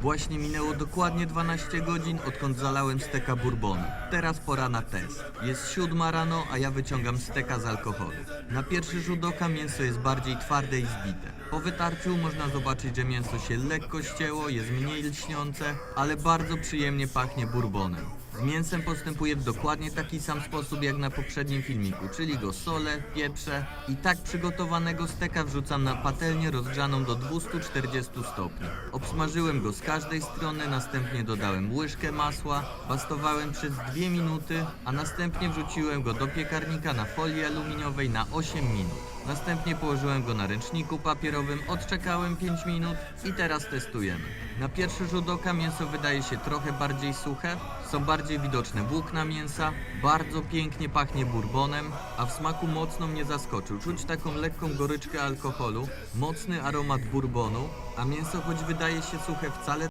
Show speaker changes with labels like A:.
A: Właśnie minęło dokładnie 12 godzin, odkąd zalałem steka bourbonu. Teraz pora na test. Jest siódma rano, a ja wyciągam steka z alkoholu. Na pierwszy rzut oka mięso jest bardziej twarde i zbite. Po wytarciu można zobaczyć, że mięso się lekko ścięło, jest mniej lśniące, ale bardzo przyjemnie pachnie bourbonem. Z mięsem postępuję w dokładnie taki sam sposób jak na poprzednim filmiku, czyli go solę, pieprzę i tak przygotowanego steka wrzucam na patelnię rozgrzaną do 240 stopni. Obsmażyłem go z każdej strony, następnie dodałem łyżkę masła, bastowałem przez 2 minuty, a następnie wrzuciłem go do piekarnika na folii aluminiowej na 8 minut. Następnie położyłem go na ręczniku papierowym, odczekałem 5 minut i teraz testujemy. Na pierwszy rzut oka mięso wydaje się trochę bardziej suche, są bardziej widoczne włókna mięsa, bardzo pięknie pachnie bourbonem, a w smaku mocno mnie zaskoczył. Czuć taką lekką goryczkę alkoholu, mocny aromat bourbonu, a mięso choć wydaje się suche wcale